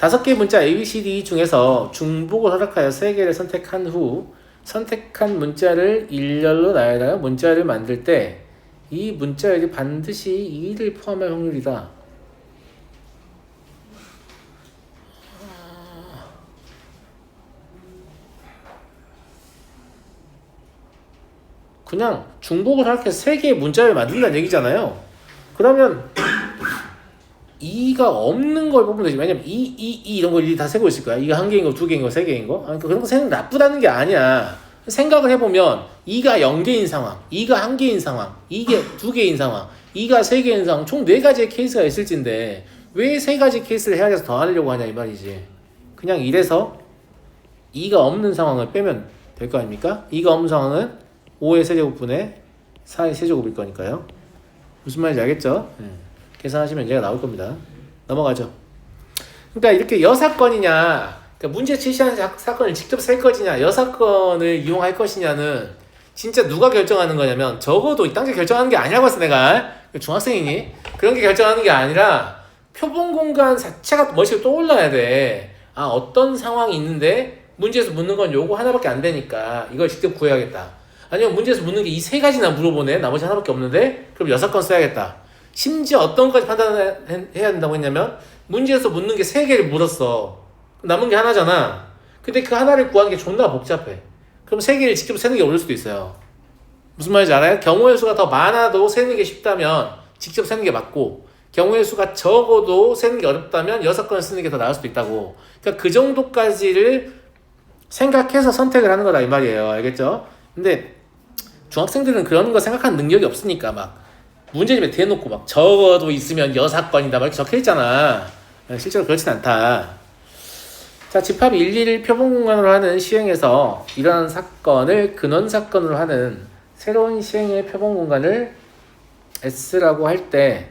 다섯 개 문자 A, B, C, D 중에서 중복을 허락하여 세 개를 선택한 후 선택한 문자를 일렬로 나열하여 문자를 만들 때 이 문자열이 반드시 2를 포함할 확률이다. 그냥 중복을 하렇게 세 개의 문자를 만든다는 얘기잖아요. 그러면 2가 없는 걸 보면 되지. 왜냐면 2, 2, 2 이런 걸다 세고 있을 거야. 이가 한 개인 거, 두 개인 거, 세 개인 거. 그러니까 그런 거 생각 나쁘다는 게 아니야. 생각을 해보면 2가 0개인 상황, 2가 한 개인 상황, 2개 두 개인 상황, 2가 세 개인 상황, 총네 가지의 케이스가 있을진데 왜세 가지 케이스를 해야 돼서 더 하려고 하냐 이 말이지. 그냥 이래서 2가 없는 상황을 빼면 될 거 아닙니까? 2가 없는 상황은 5의 세제곱분의 4의 세제곱일 거니까요. 무슨 말인지 알겠죠? 네. 계산하시면 얘가 나올 겁니다. 넘어가죠. 그러니까 이렇게 여사건이냐, 그러니까 문제 제시한 사- 사건을 직접 셀 것이냐, 여사건을 이용할 것이냐는 진짜 누가 결정하는 거냐면 적어도 이 단계 결정하는 게 아니라고 했어 내가 중학생이니 그런 게 결정하는 게 아니라 표본 공간 자체가 머릿속에 떠올라야 돼. 아 어떤 상황이 있는데 문제에서 묻는 건 요거 하나밖에 안 되니까 이걸 직접 구해야겠다. 아니면 문제에서 묻는 게 이 세 가지나 물어보네. 나머지 하나밖에 없는데 그럼 여섯 건 써야겠다. 심지어 어떤 것까지 판단해야 된다고 했냐면 문제에서 묻는 게 세 개를 물었어. 남은 게 하나잖아. 근데 그 하나를 구하는 게 존나 복잡해. 그럼 세 개를 직접 세는 게 어려울 수도 있어요. 무슨 말인지 알아요? 경우의 수가 더 많아도 세는 게 쉽다면 직접 세는 게 맞고 경우의 수가 적어도 세는 게 어렵다면 여섯 건을 쓰는 게 더 나을 수도 있다고. 그러니까 그 정도까지를 생각해서 선택을 하는 거다 이 말이에요. 알겠죠? 근데 중학생들은 그런 거 생각하는 능력이 없으니까 막 문제집에 대놓고 막 적어도 있으면 여사건이다 막 이렇게 적혀 있잖아. 실제로 그렇진 않다. 자, 집합 1, 2를 표본 공간으로 하는 시행에서 일어난 사건을 근원 사건으로 하는 새로운 시행의 표본 공간을 S라고 할 때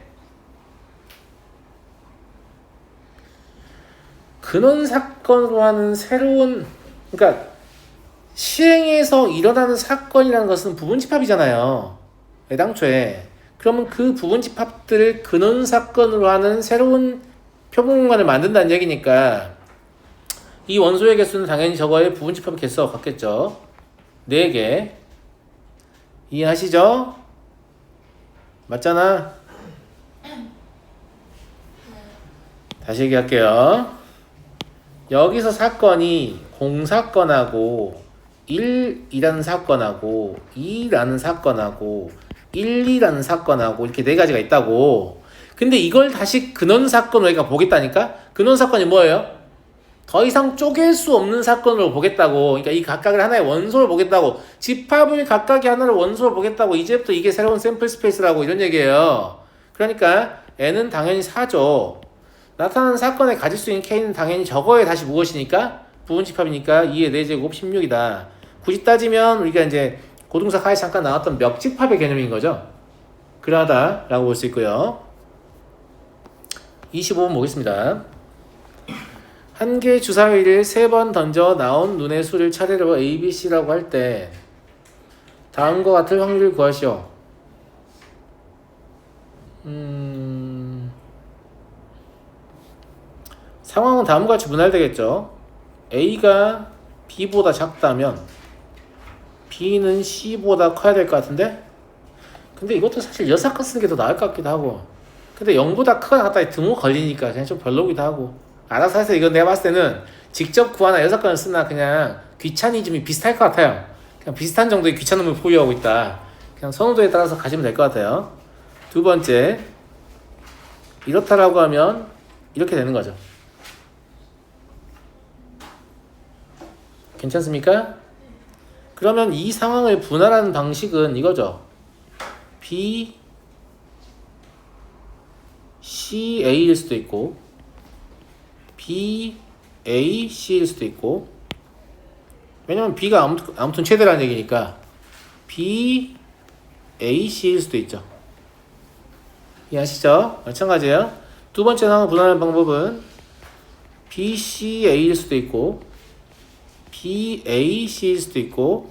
근원 사건으로 하는 새로운 그러니까 시행에서 일어나는 사건이라는 것은 부분 집합이잖아요. 애당초에 그러면 그 부분 집합들을 근원 사건으로 하는 새로운 표본 공간을 만든다는 얘기니까 이 원소의 개수는 당연히 저거의 부분 집합 개수와 같겠죠. 4개. 이해하시죠? 맞잖아? 다시 얘기할게요. 여기서 사건이 공사건하고 1이라는 사건하고 2라는 사건하고 1, 2라는 사건하고 이렇게 네 가지가 있다고. 근데 이걸 다시 근원 사건으로 우리가 보겠다니까? 근원 사건이 뭐예요? 더 이상 쪼갤 수 없는 사건으로 보겠다고. 그러니까 이 각각을 하나의 원소로 보겠다고. 집합을 각각의 하나를 원소로 보겠다고. 이제부터 이게 새로운 샘플 스페이스라고 이런 얘기예요. 그러니까 n은 당연히 4죠. 나타나는 사건에 가질 수 있는 k는 당연히 저거에 다시 무엇이니까? 부분 집합이니까 2의 4제곱 16이다. 굳이 따지면 우리가 이제 고등사 하에 잠깐 나왔던 멱집합의 개념인 거죠. 그러하다라고 볼 수 있고요. 25번 보겠습니다. 한 개의 주사위를 세 번 던져 나온 눈의 수를 차례로 A, B, C라고 할 때 다음과 같은 확률을 구하시오. 음... 상황은 다음과 같이 분할되겠죠. A가 B보다 작다면 B는 C보다 커야 될 것 같은데? 근데 이것도 사실 여사건 쓰는 게 더 나을 것 같기도 하고 근데 0보다 크거나 같다 등호 걸리니까 그냥 좀 별로기도 하고 알아서 해서 이건 내가 봤을 때는 직접 구하나 여섯 건을 쓰나 그냥 귀차니즘이 비슷할 것 같아요. 그냥 비슷한 정도의 귀찮음을 보유하고 있다. 그냥 선호도에 따라서 가시면 될 것 같아요. 두 번째, 이렇다라고 하면 이렇게 되는 거죠. 괜찮습니까? 그러면 이 상황을 분할하는 방식은 이거죠. B, C, A일 수도 있고 B, A, C일 수도 있고 왜냐면 B가 아무튼, 아무튼 최대라는 얘기니까 B, A, C일 수도 있죠. 이해하시죠? 마찬가지예요. 두 번째 상황 분할하는 방법은 B, C, A일 수도 있고 B, A, C일 수도 있고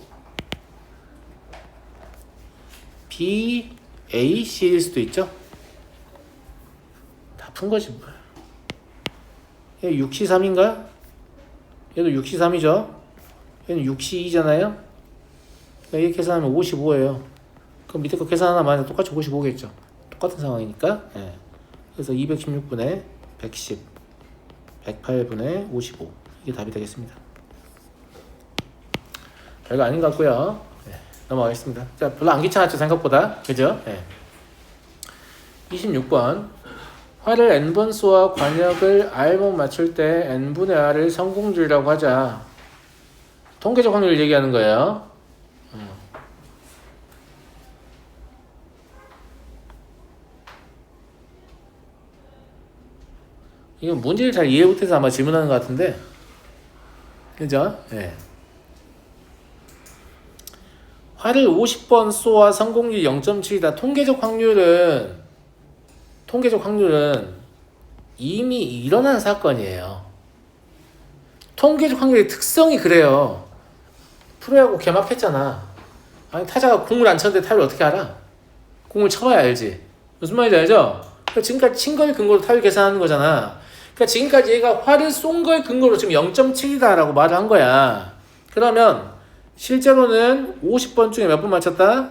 B, A, C일 수도 있죠. 다 푼 거지 뭐. 얘 6시 3인가? 얘도 6시 3이죠. 얘는 6시 2잖아요. 그러니까 얘 계산하면 55예요. 그럼 밑에 거 계산하나 마냥 똑같이 55겠죠. 똑같은 상황이니까. 예. 그래서 216분의 110, 108분의 55 이게 답이 되겠습니다. 별거 아닌 것 같고요. 예, 넘어가겠습니다. 자, 별로 안 귀찮았죠 생각보다, 그죠? 예. 26번 화를 쏘아 관역을 r번 맞출 때 n분의 r을 성공률이라고 하자. 통계적 확률을 얘기하는 거예요. 음. 이건 문제를 잘 이해 못해서 아마 질문하는 것 같은데, 그죠? 예. 화를 50번 쏘아 성공률 0.7이다. 통계적 확률은 통계적 확률은 이미 일어난 사건이에요. 통계적 확률의 특성이 그래요. 프로야구 개막했잖아. 아니 타자가 공을 안 쳤는데 타율 어떻게 알아? 공을 쳐봐야 알지. 무슨 말인지 알죠? 그러니까 지금까지 친 거에 근거로 타율 계산하는 거잖아. 그러니까 지금까지 얘가 화를 쏜 거에 근거로 지금 0.7이다라고 말을 한 거야. 그러면 실제로는 50번 중에 몇 번 맞췄다?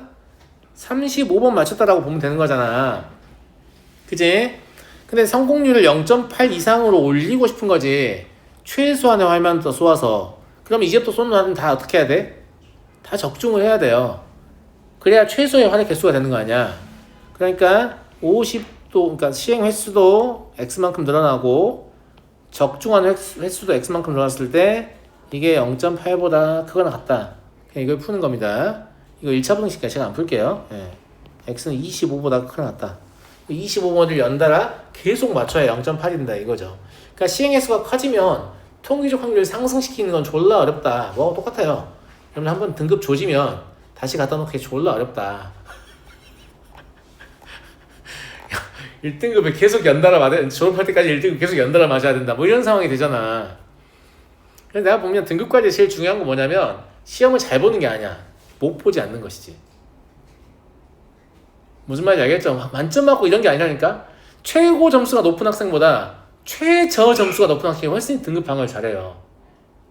35번 맞췄다라고 보면 되는 거잖아. 그지? 근데 성공률을 0.8 이상으로 올리고 싶은 거지. 최소한의 활만 더 쏘아서. 그럼 이제부터 쏘는 활은 다 어떻게 해야 돼? 다 적중을 해야 돼요. 그래야 최소의 활의 개수가 되는 거 아니야. 그러니까 50도, 그러니까 시행 횟수도 x만큼 늘어나고 적중한 횟수- 횟수도 x만큼 늘어났을 때 이게 0.8보다 크거나 같다. 그냥 이걸 푸는 겁니다. 이거 1차 분식까지 제가 안 풀게요. 예. x는 25보다 크거나 같다. 25번을 연달아 계속 맞춰야 0.8인다 이거죠. 그러니까 시행 횟수가 커지면 통계적 확률을 상승시키는 건 졸라 어렵다. 뭐 똑같아요. 그러면 한번 등급 조지면 다시 갖다 놓기 졸라 어렵다. 1등급을 계속 연달아 맞아 졸업할 때까지 1등급 계속 연달아 맞아야 된다. 뭐 이런 상황이 되잖아. 그래서 내가 보면 등급 관리 제일 중요한 건 뭐냐면 시험을 잘 보는 게 아니야. 못 보지 않는 것이지. 무슨 말인지 알겠죠? 만점 맞고 이런 게 아니라니까 최고 점수가 높은 학생보다 최저 점수가 높은 학생이 훨씬 등급 방어를 잘해요.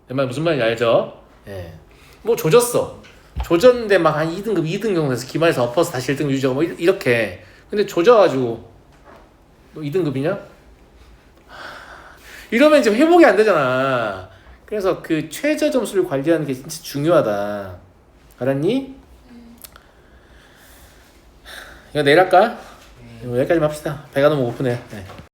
내 말 무슨 말인지 알죠? 예. 뭐 조졌어. 조졌는데 막 한 2등급, 2등 정도 돼서 기말에서 엎어서 다시 1등급 유지하고 뭐 이- 이렇게. 근데 조져가지고 뭐 2등급이냐? 이러면 이제 회복이 안 되잖아. 그래서 그 최저 점수를 관리하는 게 진짜 중요하다. 알았니? 이거 내일 할까? 이거 여기까지 합시다. 배가 너무 고프네. 네.